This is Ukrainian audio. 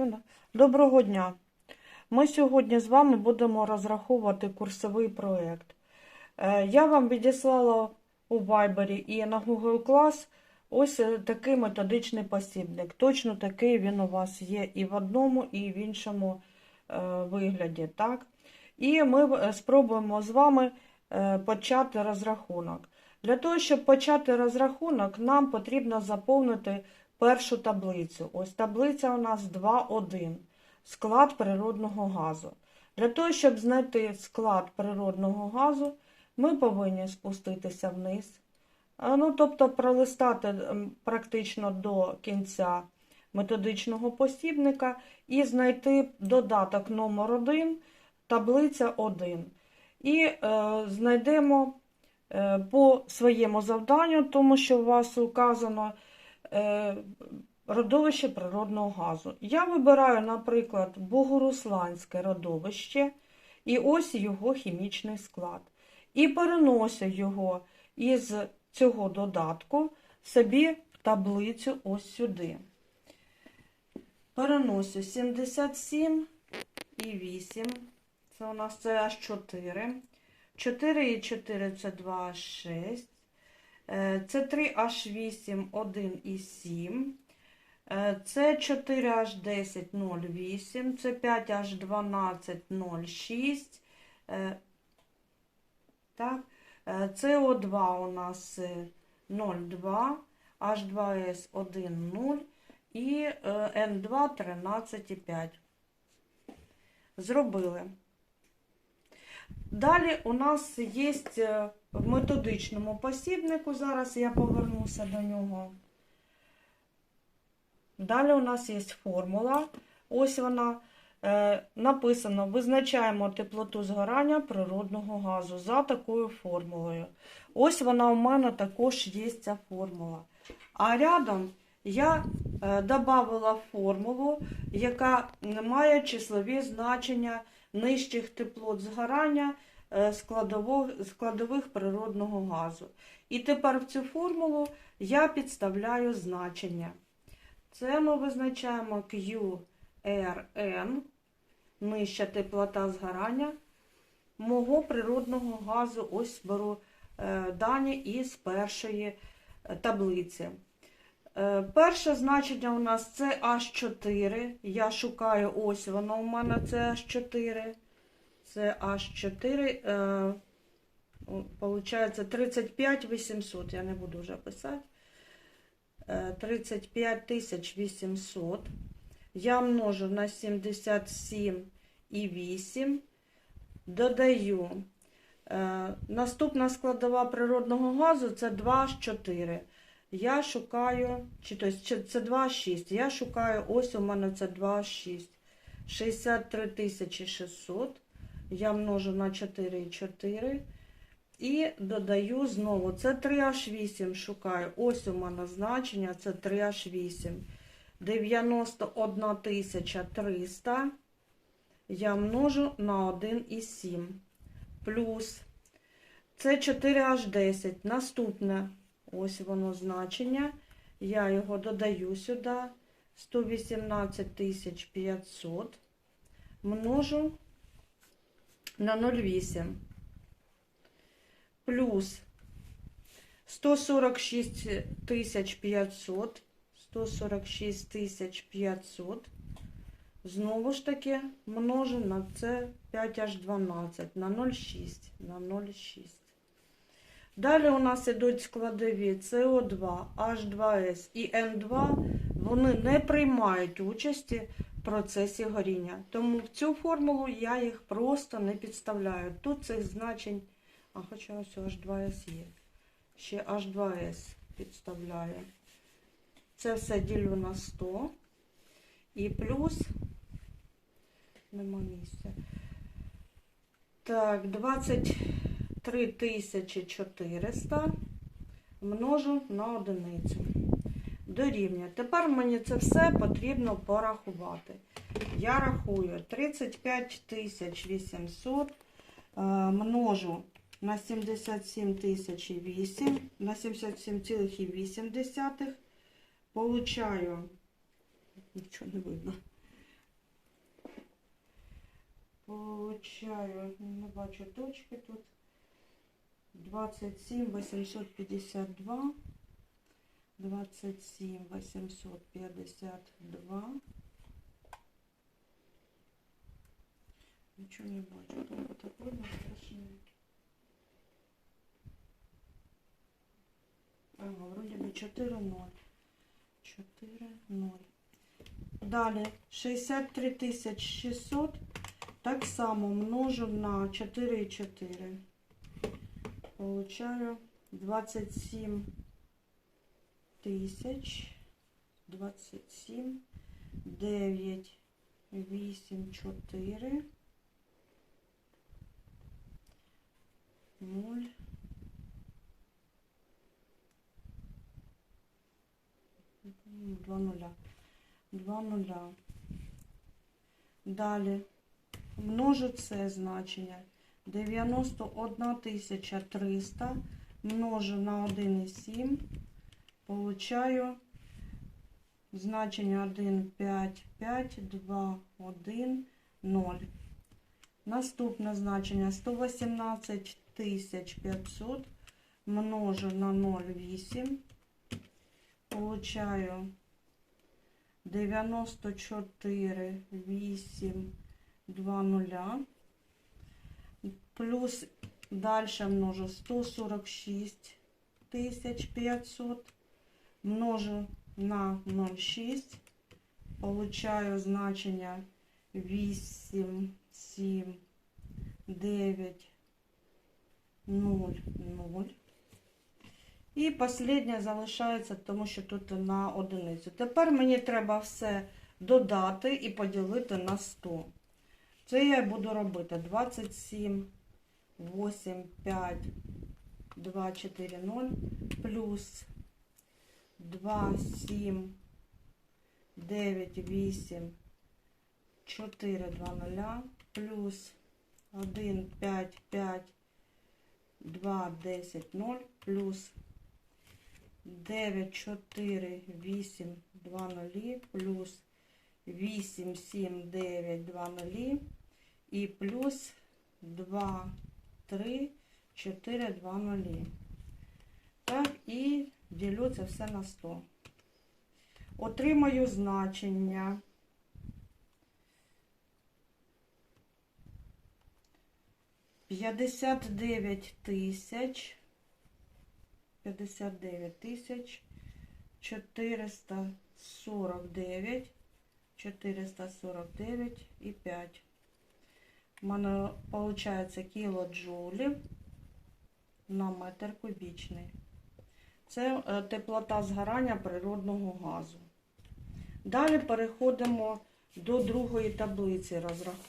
Чудо. Доброго дня! Ми сьогодні з вами будемо розраховувати курсовий проєкт. Е, Я вам відіслала у Viber і на Google Class ось е, такий методичний посібник. Точно такий він у вас є і в одному, і в іншому е, вигляді. Так? І ми спробуємо з вами почати розрахунок. Для того, щоб почати розрахунок, нам потрібно заповнити першу таблицю. Ось таблиця у нас 2.1. Склад природного газу. Для того, щоб знайти склад природного газу, ми повинні спуститися вниз. Ну, тобто пролистати практично до кінця методичного посібника і знайти додаток номер 1, таблиця 1. І е, знайдемо е, по своєму завданню, тому що у вас указано родовище природного газу. Я вибираю, наприклад, Богорусланське родовище, і ось його хімічний склад. І переношу його із цього додатку собі в таблицю ось сюди. Переносю 77 і 8. Це у нас це аж 4. 4 і 4 це 2 6. Е, Це 3 аж 8, 1 і 7. Е, Це 4 аж 10, 0, 8. Це 5 аж 12, 0, 6. Е, Так. Е, СО2 у нас е, 0,2, H2S 1, 0 і е, N2 13,5. Зробили. Далі у нас є е, в методичному посібнику, зараз я повернуся до нього. Далі у нас є формула. Ось вона е, написано: визначаємо теплоту згорання природного газу за такою формулою. Ось вона у мене також є ця формула. А рядом я е, додавала формулу, яка має числові значення нижчих теплот згорання е, складових, природного газу. І тепер в цю формулу я підставляю значення. Це ми визначаємо QRN, нижча теплота згорання мого природного газу. Ось беру е, дані із першої е, таблиці. Е, Перше значення у нас це H4. Я шукаю, ось воно у мене це H4. Це H4. Е, Получається 35 800. Я не буду вже писати. Е, 35 800. Я множу на 77 і 8. Додаю. Е, Наступна складова природного газу це 2 з 4. Я шукаю, чи, то, це 2,6, Я шукаю, ось у мене це 2,6. 63 600. Я множу на 4,4. І додаю знову. Це 3H8 шукаю. Ось у мене значення, це 3H8. 91 300. Я множу на 1,7. Плюс. Це 4H10. Наступне. Ось воно значення. Я його додаю сюди. 118 500 множу на 0,8. Плюс 146 500. 146 500. Знову ж таки множу на це 5H12 на 0,6 на 0,6. Далі у нас ідуть складові СО2, H2S і N2. Вони не приймають участі в процесі горіння. Тому в цю формулу я їх просто не підставляю. Тут цих значень, а хоча ось H2S є. Ще H2S підставляю. Це все ділю на 100. І плюс, нема місця. Так, 23 400 множу на одиницю. Дорівнює. Тепер мені це все потрібно порахувати. Я рахую 35 800 е, множу на 77 008, на 77,8. Получаю, нічого не видно. Получаю, не бачу точки тут. 27 852. 27 852. Нічого не бачу. Там так видно страшно. Ага, вроде бы 4-0. 4-0. Далі 63 600. Так само множу на 4,4. Получаю 27 тисяч. 27, 9, 8, 4, 0, Два нуля. Два нуля. Далі множу це значення. 91 тисяча 300 множу на 1,7. Получаю значення 1, 5, 5, 2, 1, 0. Наступне значення 118 тисяч 500 множу на 0,8. Получаю 94, 8, 2 нуля. Плюс дальше множу 146 500. Множу на 0,6. Получаю значення 8, 7, 9, 0, 0. І останнє залишається, тому що тут на одиницю. Тепер мені треба все додати і поділити на 100. Це я буду робити 27, 8, 5, 2, 4, 0, плюс 2, 7, 9, 8, 4, 2, 0, плюс 1, 5, 5, 2, 10, 0, плюс 9, 4, 8, 2, 0, плюс 8, 7, 9, 2, 0 і плюс 2, 3, 4, 2, 0. Так, і ділю це все на 100. Отримаю значення. П'ятдесят дев'ять тисяч 59 тисяч 449 449 і 5. У мене виходить кілоджоулів на метр кубічний. Це е, теплота згорання природного газу. Далі переходимо до другої таблиці розрахунку.